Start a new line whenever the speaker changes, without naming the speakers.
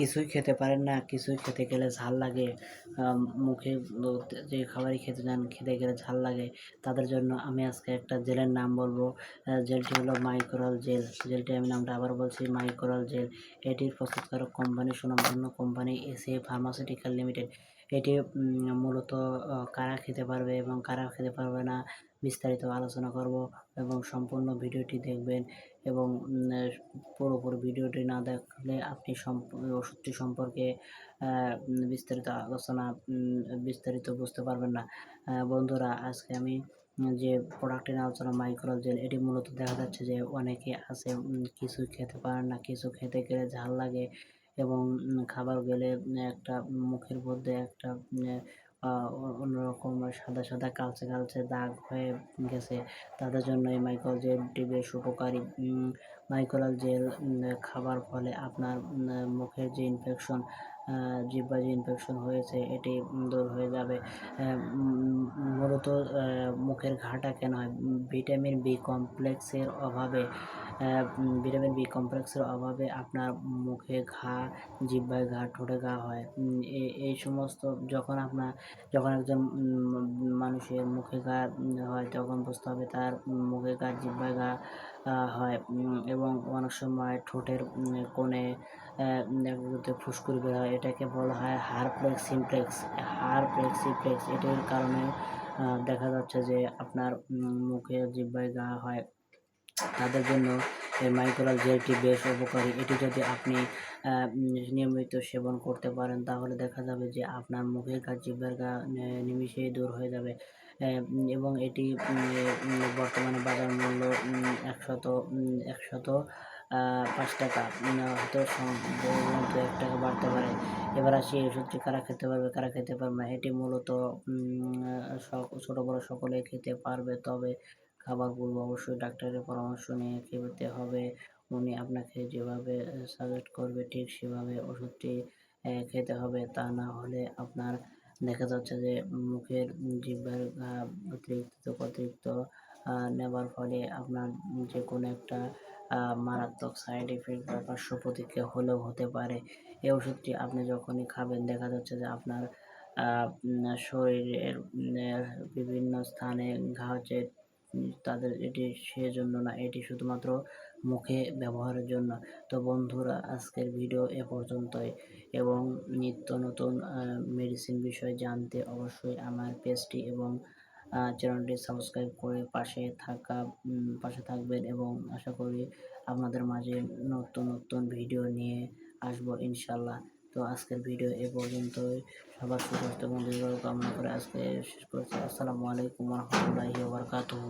কিছুই খেতে পারেন না, কিছুই খেতে গেলে ঝাল লাগে। মুখে যে খাবারই খেতে যান খেতে গেলে ঝাল লাগে। তাদের জন্য আমি আজকে একটা জেলের নাম বলব। জেলটি হলো মাইক্রোল জেল। জেলটি আমি নামটা আবার বলছি মাইক্রোল জেল। এটির প্রস্তুতকারক কোম্পানি সুনামধন্য কোম্পানি এসএ ফার্মাসিউটিক্যাল লিমিটেড। এটি মূলত কারা খেতে পারবে এবং কারা খেতে পারবে না বিস্তারিত আলোচনা করব এবং সম্পূর্ণ ভিডিওটি দেখবেন এবং পুরোপুরি ভিডিওটি না দেখলে আপনি ওষুধটি সম্পর্কে বিস্তারিত আলোচনা বিস্তারিত বুঝতে পারবেন না। বন্ধুরা, আজকে আমি যে প্রোডাক্টের আলোচনা মাইক্রো জেল এটি মূলত দেখা যাচ্ছে যে অনেকে আছে কিছু খেতে পারেন না, কিছু খেতে গেলে ঝাল লাগে এবং খাবার গেলে একটা মুখের মধ্যে একটা অন্যরকম সাদা সাদা কালচে কালচে দাগ হয়ে গেছে। তাদের জন্য এই মাইক্রো টিভি বেশ উপকারী মাইক্রো জেল খাবার ফলে আপনার মুখের যে ইনফেকশন জিহ্বা যে ইনফেকশন হয়েছে, এটি দূর হয়ে যাবে। মূলত মুখের ঘাটা কেন হয়? ভিটামিন বি কমপ্লেক্সের অভাবে ভিটামিন বি কমপ্লেক্সের অভাবে আপনার মুখে ঘা জিহ্বায় ঘা ঠোঁটে ঘা হয়। এই সমস্ত যখন আপনার, যখন একজন মানুষের মুখে ঘা হয়, তখন বুঝতে হবে তার মুখে ঘা জিহ্বায় ঘা হয়। এবং অনেক সময় ঠোঁটের কোণে ফুসকুড়ি বের হয় এটাকে বলা হয় হারপ্লেক্স সিমপ্লেক্স। হারপ্লেক্স সিমপ্লেক্স এটির কারণে দেখা যাচ্ছে যে আপনার মুখে জিহ্বায় গা হয়। তাদের জন্য এই মাইক্রোলাল জেলটি বেশ উপকারী। এটি যদি আপনি নিয়মিত সেবন করতে পারেন তাহলে দেখা যাবে যে আপনার মুখের কাজ জিহ্বার গা আহ, নিমিষেই দূর হয়ে যাবে। এবং এটি বর্তমানে বাজার মূল্য একশত একশত পাঁচ টাকা। হয়তো সম্ভবত এক টাকা বাড়তে পারে। এবার আসি এই ওষুধটি কারা খেতে পারবে, কারা খেতে পারবে না। এটি মূলত ছোট বড় সকলে খেতে পারবে, তবে খাবারগুলো অবশ্যই ডাক্তারের পরামর্শ নিয়ে খেতে হবে। উনি আপনাকে যেভাবে সাজেস্ট করবে, ঠিক সেভাবে ওষুধটি খেতে হবে। তা না হলে আপনার দেখা যাচ্ছে যে মুখের জিহ্বার অতিরিক্ত অতিরিক্ত নেবার ফলে আপনার যে কোনো একটা মারাত্মক সাইড এফেক্ট বা পার্শ্ব প্রতিক্রিয়া হলেও হতে পারে। এই ওষুধটি আপনি যখনই খাবেন, দেখা যাচ্ছে যে আপনার শরীরের বিভিন্ন স্থানে ঘা হচ্ছে তাদের এটি সেজন্য না, এটি শুধুমাত্র মুখে ব্যবহারের জন্য। তো বন্ধুরা, আজকের ভিডিও এ পর্যন্তই। এবং নিত্য নতুন মেডিসিন বিষয়ে জানতে অবশ্যই আমার পেজটি এবং চ্যানেলটি সাবস্ক্রাইব করে পাশে থাকা পাশে থাকবেন এবং আশা করি আপনাদের মাঝে নতুন নতুন ভিডিও নিয়ে আসব ইনশাল্লাহ তো আজকের ভিডিও এ পর্যন্তই। সবার সুস্বাস্থ্য এবং দীর্ঘায়ু কামনা করে আজকে শেষ করছি। আসসালামু আলাইকুম রহমতুল্লাহি ওবরকাতুহু